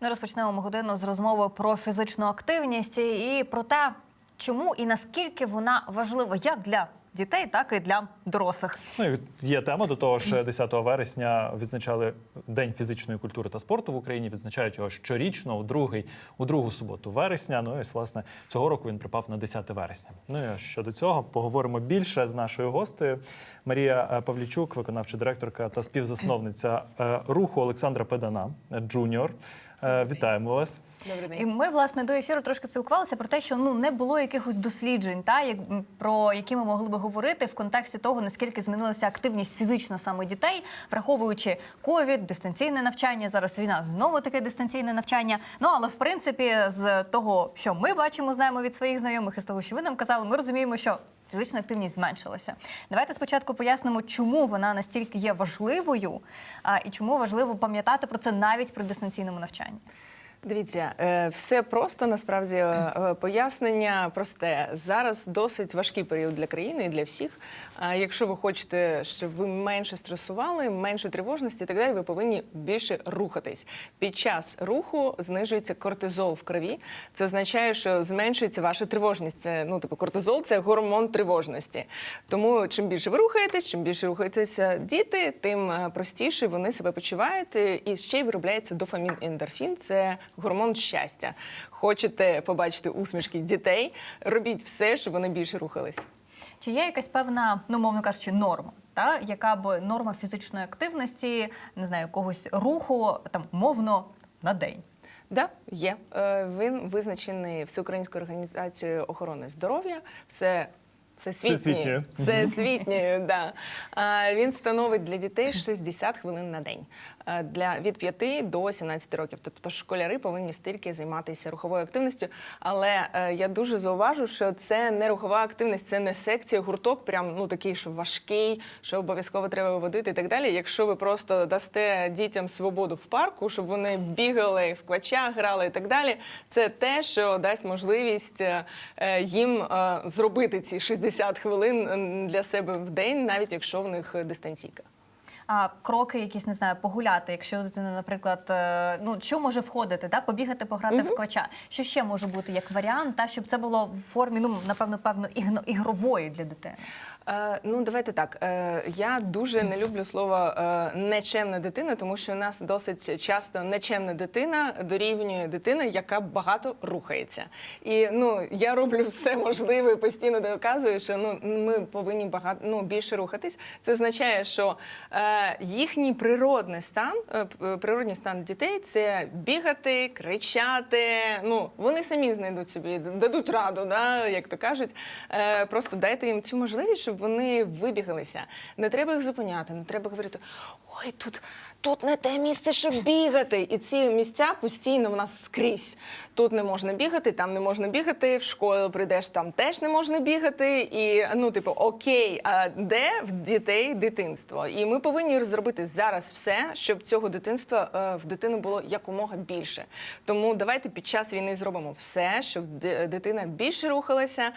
Ну, розпочнемо ми годину з розмови про фізичну активність і про те, чому і наскільки вона важлива як для дітей, так і для дорослих. Ну і є тема до того ж 10 вересня відзначали День фізичної культури та спорту в Україні. Відзначають його щорічно у другий у другу суботу вересня. Ну і власне цього року він припав на 10 вересня. Ну і щодо цього поговоримо більше з нашою гостею Марія е, Павлічук, виконавча директорка та співзасновниця е, руху Олександра Педана е, Джуніор. Е, Вітаємо вас. Добрий І ми власне до ефіру трошки спілкувалися про те, що ну не було якихось досліджень, та як про які ми могли би говорити в контексті того, наскільки змінилася активність фізична саме дітей, враховуючи ковід, дистанційне навчання. Зараз війна знову таке дистанційне навчання. Ну але в принципі, з того, що ми бачимо, знаємо від своїх знайомих, і з того, що ви нам казали, ми розуміємо, що. Фізична активність зменшилася. Давайте спочатку пояснимо, чому вона настільки є важливою, а, і чому важливо пам'ятати про це навіть при дистанційному навчанні. Дивіться, е, все просто насправді е, е, пояснення просте. Зараз досить важкий період для країни і для всіх. А Якщо ви хочете, щоб ви менше стресували, менше тривожності так далі, ви повинні більше рухатись. Під час руху знижується кортизол в крові. Це означає, що зменшується ваша тривожність. Це ну, типу, кортизол це гормон тривожності. Тому чим більше ви рухаєтесь, чим більше рухаєтеся діти, тим простіше вони себе почувають. І ще й виробляється дофамін ендорфін. Це гормон щастя. Хочете побачити усмішки дітей, робіть все, щоб вони більше рухались. Чи є якась певна, ну мовно кажучи, норма, та яка б норма фізичної активності, не знаю, якогось руху там мовно на день? Да, є. Е, Він визначений Всеукраїнською організацією охорони здоров'я. Все. Всесвітньою, Всесвітньою. всесвітньою, да. А, Він становить для дітей 60 хвилин на день А, для від 5 до 17 років. Тобто школяри повинні стільки займатися руховою активністю. Але е, я дуже зауважу, що це не рухова активність, це не секція, гурток, прям ну такий, що важкий, що обов'язково треба водити і так далі. Якщо ви просто дасте дітям свободу в парку, щоб вони бігали в квача, грали і так далі, це те, що дасть можливість е, е, їм е, зробити ці 60 хвилин е, для себе в день, навіть якщо в них дистанційка. А кроки, якісь не знаю, погуляти, якщо дитина, наприклад, е, ну що може входити, да, побігати, пограти в квача. Що ще може бути як варіант, та щоб це було в формі, ну напевно, певно, ігрової для дитини. Е, ну, давайте так. Е, я дуже не люблю слово е, нечемна дитина, тому що у нас досить часто нечемна дитина дорівнює дитина, яка багато рухається. І ну я роблю все можливе і постійно доказую, що ну ми повинні багато ну більше рухатись. Це означає, що їхній природний стан, природний стан дітей це бігати, кричати. Ну вони самі знайдуть собі, дадуть раду, да, як то кажуть. Просто дайте їм цю можливість, щоб вони вибігалися. Не треба їх зупиняти, не треба говорити: ой, тут. Тут не те місце, щоб бігати. І ці місця постійно в нас скрізь. Тут не можна бігати, там не можна бігати, в школу прийдеш, там теж не можна бігати. І ну, типу, окей, а де в дітей дитинство? І ми повинні зробити зараз все, щоб цього дитинства е, в дитини було якомога більше. Тому давайте під час війни зробимо все, щоб дитина більше рухалася,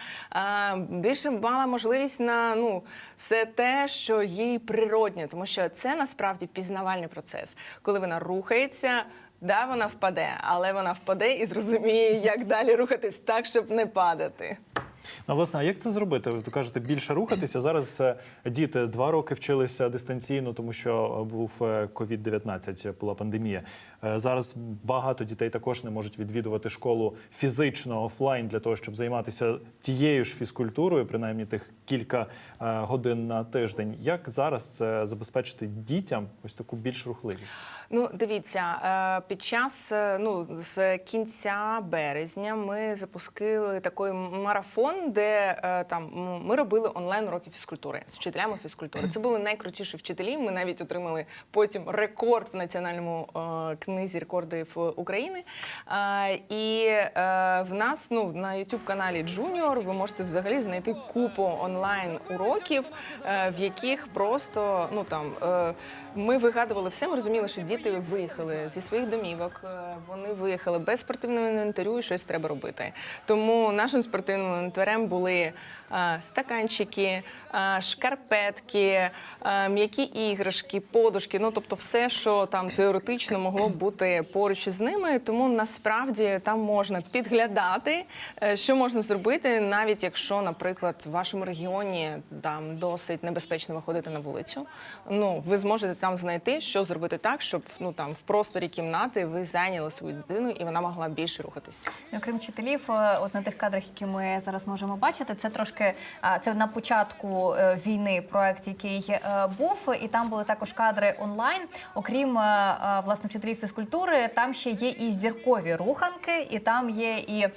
більше мала можливість на ну все те, що їй природньо, тому що це насправді пізнавальний процес, коли вона рухається. Да, вона впаде, але вона впаде і зрозуміє, як далі рухатись так, щоб не падати. Ну, власне, а як це зробити? Ви кажете, більше рухатися. Зараз е, діти два роки вчилися дистанційно, тому що е, був е, COVID-19, була пандемія. Е, Зараз багато дітей також не можуть відвідувати школу фізично офлайн для того, щоб займатися тією ж фізкультурою, принаймні тих кілька е, годин на тиждень. Як зараз це забезпечити дітям ось таку більш рухливість? Ну, дивіться, е, під час е, ну з кінця березня ми запустили такий марафон, де е, там ми робили онлайн уроки фізкультури з вчителями фізкультури. Це були найкрутіші вчителі. Ми навіть отримали потім рекорд в національному е, книзі рекордів України. Е, І в нас ну на youtube каналі Junior ви можете взагалі знайти купу онлайн уроків, в яких просто ну там ми вигадували все. Ми розуміли, що діти виїхали зі своїх домівок. Вони виїхали без спортивного інвентарю і щось треба робити. Тому нашим спортивним інвентарем були е, стаканчики, шкарпетки, м'які іграшки, подушки. Ну тобто, все, що там теоретично могло бути поруч із ними. Тому насправді там можна підглядати, е, що можна зробити, навіть якщо, наприклад, в вашому регіоні там досить небезпечно виходити на вулицю. Ну ви зможете там знайти, що зробити так, щоб ну там в просторі кімнати ви зайняли свою дитину і вона могла більше рухатись. Ну, Окрім вчителів, е, от на тих кадрах, які ми зараз можемо бачити, це трошки це на початку е, війни проект, який е, був, і там були також кадри онлайн. Окрім е, власне вчителів фізкультури, там ще є і зіркові руханки, і там є і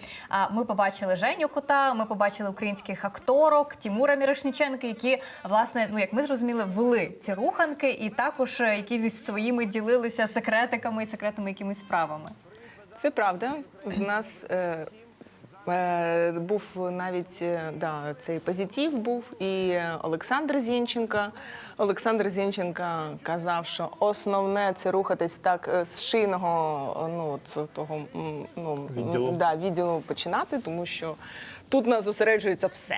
ми побачили Женю Кота, ми побачили українських акторок Тімура Мірошніченка, які власне, ну як ми зрозуміли, вели ці руханки, і також які своїми ділилися секретиками і секретними якимись справами. Це правда. В нас е, був навіть е, да, цей позитив був і Олександр Зінченка. Олександр Зінченка казав, що основне це рухатись так е, з шийного ну, того ну, Відділу. Да, відділу починати, тому що. Тут нас зосереджується все.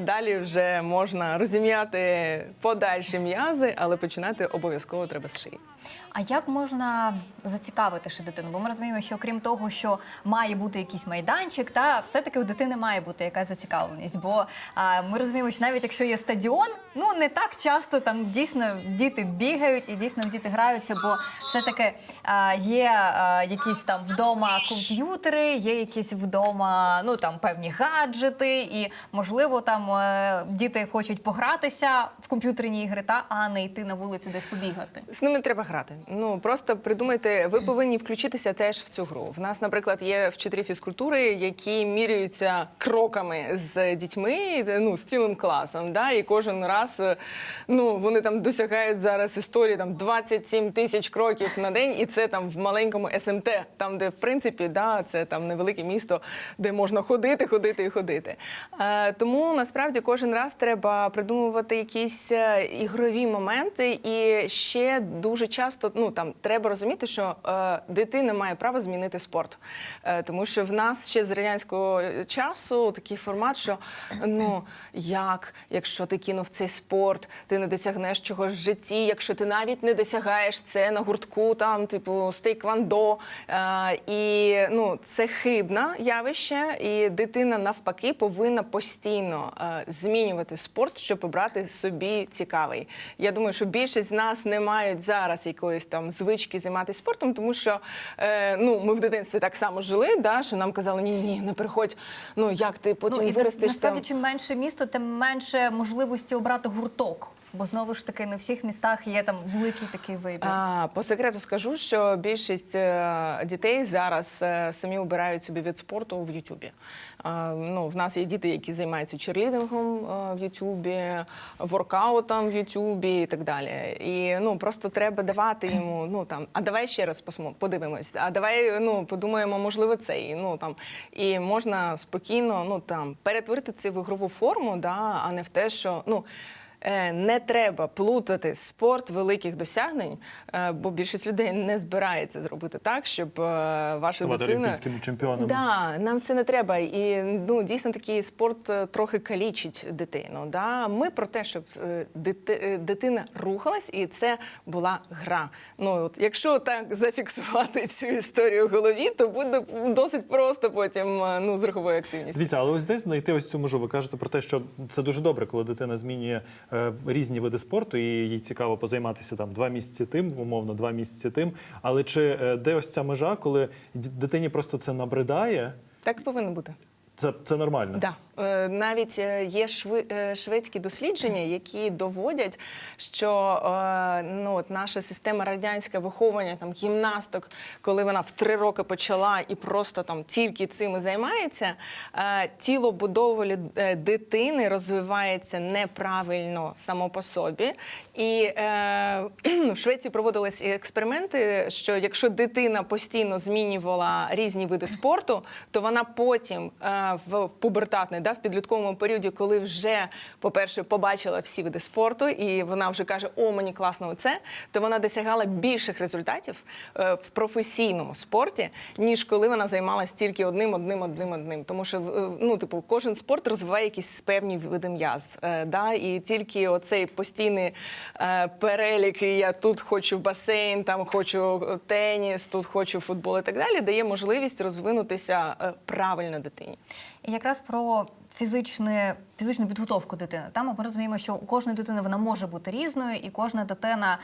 Далі вже можна розім'яти подальші м'язи, але починати обов'язково треба з шиї. А як можна зацікавити ще дитину? Бо ми розуміємо, що окрім того, що має бути якийсь майданчик, та все-таки у дитини має бути якась зацікавленість. Бо а, ми розуміємо, що навіть якщо є стадіон, ну не так часто там дійсно діти бігають і дійсно діти граються, бо все-таки є а, якісь там вдома комп'ютери, є якісь вдома, ну там певні гаджети, і можливо там е, діти хочуть погратися в комп'ютерні ігри, та а не йти на вулицю десь побігати. З ними треба грати. Ну просто придумайте, ви повинні включитися теж в цю гру. В нас, наприклад, є вчителі фізкультури, які міряються кроками з дітьми, ну з цілим класом. Да? І кожен раз ну вони там досягають зараз історії там 27 тисяч кроків на день, і це там в маленькому СМТ, там де в принципі да, це там невелике місто, де можна ходити, ходити і ходити. Е, тому насправді кожен раз треба придумувати якісь е, ігрові моменти, і ще дуже часто ну там треба розуміти, що е, дитина має право змінити спорт, е, тому що в нас ще з радянського часу такий формат, що ну як, якщо ти кинув цей спорт, ти не досягнеш чогось в житті, якщо ти навіть не досягаєш це на гуртку, там типу стейквандо. Е, і ну це хибне явище, і дитина навпаки повинна постійно е, змінювати спорт, щоб обрати собі цікавий. Я думаю, що більшість з нас не мають зараз якоїсь там звички займатися спортом, тому що е, ну ми в дитинстві так само жили, да, що нам казали, ні, ні, не приходь. Ну як ти потім ну, і виростеш насправді, там. чим менше місто, тим менше можливості обрати гурток. Бо знову ж таки не всіх містах є там великий такий вибір. А, по секрету скажу, що більшість е, дітей зараз е, самі обирають собі від спорту в Ютубі. Ну, в нас є діти, які займаються черлідингом е, в Ютубі, воркаутом в Ютубі і так далі. І ну просто треба давати йому. Ну там, а давай ще раз подивимось. А давай ну подумаємо, можливо, це і ну там і можна спокійно ну там перетворити це в ігрову форму, да, а не в те, що ну. Е, Не треба плутати спорт великих досягнень, е, бо більшість людей не збирається зробити так, щоб е, ваша Ставати дитина олімпійськими чемпіонами. Да, нам це не треба. І ну дійсно такий спорт трохи калічить дитину. Да? Ми про те, щоб дити- дитина рухалась, і це була гра. Ну от якщо так зафіксувати цю історію в голові, то буде досить просто потім ну з руховою активністю. Дивіться, але ось десь знайти ось цю межу. Ви кажете про те, що це дуже добре, коли дитина змінює різні види спорту, і їй цікаво позайматися там два місяці тим, умовно, два місяці тим. Але чи е, де ось ця межа, коли дитині просто це набридає? Так повинно бути. Це, це нормально. Да. Е, Навіть е, є е, шведські дослідження, які доводять, що ну, от наша система радянське виховування там гімнасток, коли вона в три роки почала і просто там тільки цим займається, тіло будови дитини розвивається неправильно само по собі. І е, в Швеції проводились експерименти, що якщо дитина постійно змінювала різні види спорту, то вона потім е, в, пубертатний да, в підлітковому періоді, коли вже, по-перше, побачила всі види спорту, і вона вже каже, о, мені класно це, то вона досягала більших результатів е, в професійному спорті, ніж коли вона займалася тільки одним, одним, одним, одним. Тому що е, ну, типу, кожен спорт розвиває якісь певні види м'яз. Да? І тільки оцей постійний перелік, і я тут хочу басейн, там хочу теніс, тут хочу футбол і так далі, дає можливість розвинутися е, правильно дитині. І якраз про фізичне, фізичну підготовку дитини. Там ми розуміємо, що у кожної дитини вона може бути різною, і кожна дитина,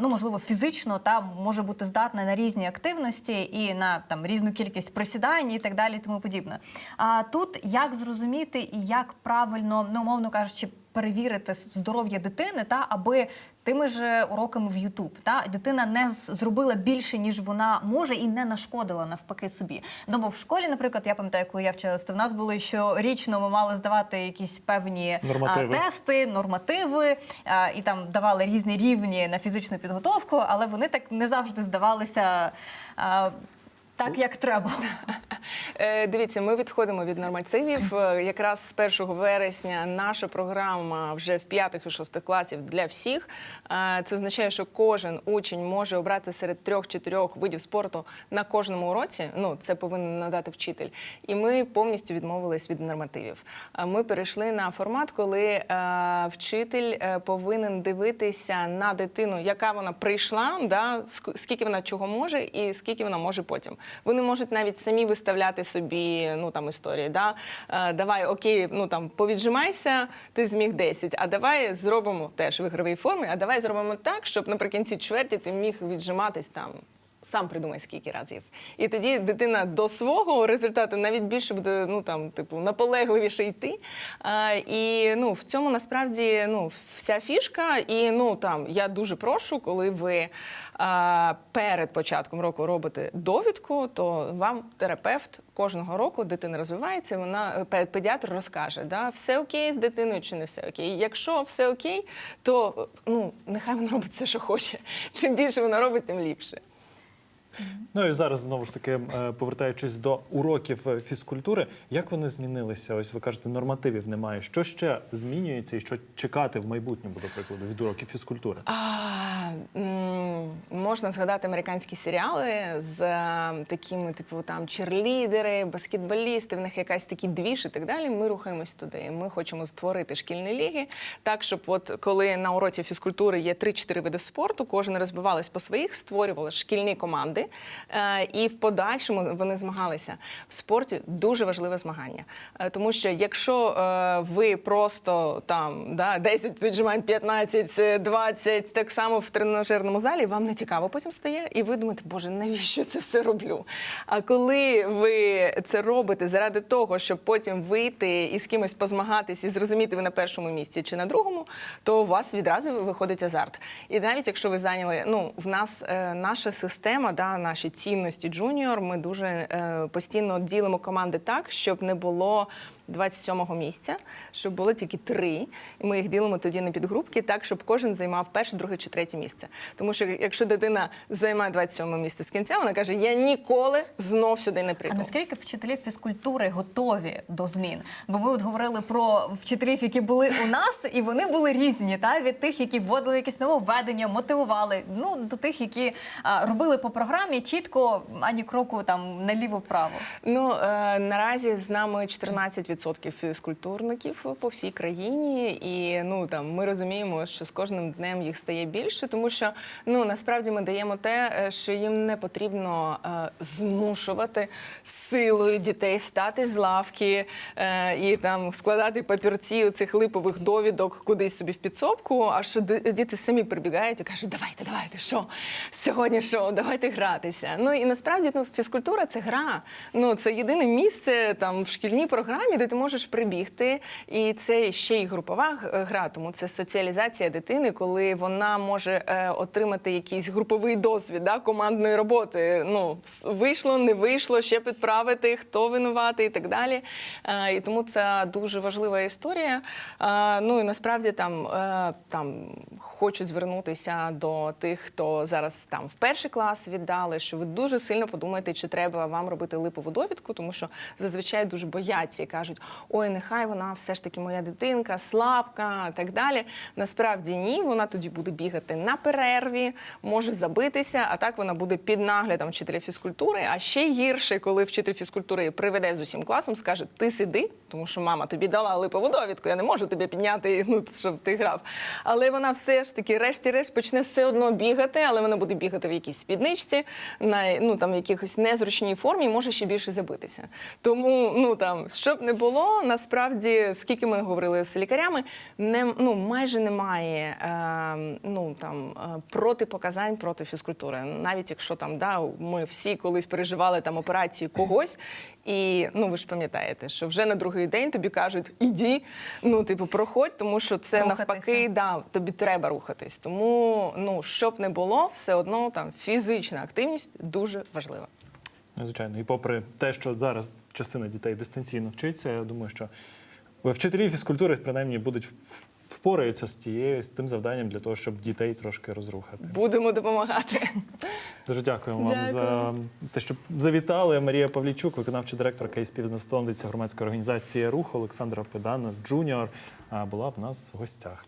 ну можливо, фізично та може бути здатна на різні активності і на там різну кількість присідань і так далі, і тому подібне. А тут як зрозуміти і як правильно, ну умовно кажучи, перевірити здоров'я дитини, та аби тими ж уроками в YouTube, та дитина не зробила більше, ніж вона може, і не нашкодила навпаки собі. Ну бо в школі, наприклад, я пам'ятаю, коли я вчилася, то в нас були щорічно ми мали здавати якісь певні а, Нормативи. тести, нормативи, а, і там давали різні рівні на фізичну підготовку, але вони так не завжди здавалися. Так, як треба. Е, Дивіться, ми відходимо від нормативів. Е, Якраз з 1 вересня наша програма вже в п'ятих і шостих класів для всіх. Е, Це означає, що кожен учень може обрати серед трьох-чотирьох видів спорту на кожному уроці. Ну, це повинен надати вчитель. І ми повністю відмовились від нормативів. Ми перейшли на формат, коли вчитель повинен дивитися на дитину, яка вона прийшла, да, скільки вона чого може і скільки вона може потім. Вони можуть навіть самі виставляти собі ну там історії. Да? Е, давай, окей, ну там повіджимайся, ти зміг 10, а давай зробимо теж в ігровій формі, а давай зробимо так, щоб наприкінці чверті ти міг віджиматись там. Сам придумай скільки разів. І тоді дитина до свого результату навіть більше буде ну там, типу, наполегливіше йти. А, і ну, в цьому насправді ну, вся фішка. І ну там я дуже прошу, коли ви а, перед початком року робите довідку, то вам терапевт кожного року дитина розвивається, вона пе- педіатр розкаже, да, все окей з дитиною чи не все окей. Якщо все окей, то ну, нехай вона робить все, що хоче. Чим більше вона робить, тим ліпше. Ну і зараз знову ж таки, е, повертаючись до уроків е, фізкультури, як вони змінилися? Ось ви кажете, нормативів немає. Що ще змінюється і що чекати в майбутньому, до прикладу, від уроків фізкультури? А, можна згадати американські серіали з е, такими, типу, там черлідери, баскетболісти, в них якась такі двіж і так далі. Ми рухаємось туди. Ми хочемо створити шкільні ліги, так щоб, от коли на уроці фізкультури є 3-4 види спорту, кожен розбивались по своїх, створювали шкільні команди, е, і в подальшому вони змагалися. В спорті дуже важливе змагання, Е, тому що якщо ви просто там да, 10 віджимань, 15, е, 20, так само в тренажерному залі, вам не цікаво потім стає, і ви думаєте, боже, навіщо я це все роблю? А коли ви це робите заради того, щоб потім вийти і з кимось позмагатись і зрозуміти, ви на першому місці чи на другому, то у вас відразу виходить азарт. І навіть якщо ви зайняли, ну в нас е, наша система, да, наші цінності джуніор, ми дуже е, постійно ділимо команди так, щоб не було. 27-го місця, щоб було тільки три, і ми їх ділимо тоді на підгрупки, так щоб кожен займав перше, друге чи третє місце. Тому що якщо дитина займає 27 місце з кінця, вона каже: Я ніколи знов сюди не А наскільки вчителі фізкультури готові до змін? Бо ми от говорили про вчителів, які були у нас, і вони були різні, та від тих, які вводили якісь нововведення, мотивували, ну до тих, які а, робили по програмі чітко ані кроку там наліво-вправо. Ну е, наразі з нами 14% фізкультурників по всій країні, і ну там ми розуміємо, що з кожним днем їх стає більше, тому що ну насправді ми даємо те, е, що їм не потрібно е, змушувати силою дітей встати з лавки е, і там складати папірці цих липових довідок кудись собі в підсобку. А що діти самі прибігають і кажуть, давайте, давайте, що сьогодні що, давайте гратися. Ну і насправді ну, фізкультура це гра. Ну це єдине місце там в шкільній програмі, де ти можеш прибігти, і це ще й групова гра. Тому це соціалізація дитини, коли вона може е, отримати якийсь груповий досвід да, командної роботи. Ну вийшло, не вийшло, ще підправити, хто винуватий і так далі. Е, і тому це дуже важлива історія. Е, ну і насправді там, е, там хочу звернутися до тих, хто зараз там в перший клас віддали, що ви дуже сильно подумаєте, чи треба вам робити липову довідку, тому що зазвичай дуже бояться і кажуть, кажуть, ой, нехай вона все ж таки моя дитинка, слабка, так далі. Насправді ні, вона тоді буде бігати на перерві, може забитися, а так вона буде під наглядом вчителя фізкультури. А ще гірше, коли вчитель фізкультури приведе з усім класом, скаже: Ти сиди, тому що мама тобі дала липову довідку, я не можу тобі підняти, ну щоб ти грав. Але вона все ж таки, решті-решт, почне все одно бігати, але вона буде бігати в якійсь спідничці, на ну там в якихось незручній формі, може ще більше забитися. Тому ну там щоб не було, насправді, скільки ми говорили з лікарями, не ну майже немає е, ну там е, протипоказань проти фізкультури. Навіть якщо там да ми всі колись переживали там операцію когось, і ну ви ж пам'ятаєте, що вже на другий день тобі кажуть, іди, ну типу, проходь, тому що це Рухатися. навпаки, да, тобі треба рухатись. Тому ну щоб не було, все одно там фізична активність дуже важлива. Ну, Звичайно, і попри те, що зараз частина дітей дистанційно вчиться, я думаю, що вчителі фізкультури принаймні будуть впораються з тією з тим завданням для того, щоб дітей трошки розрухати. Будемо допомагати. Дуже дякуємо вам Дякую. за те, що завітали. Марія Павлійчук, виконавча директорка і співзасновниця громадської організації Рух Олександра Педана Джуніор була в нас в гостях.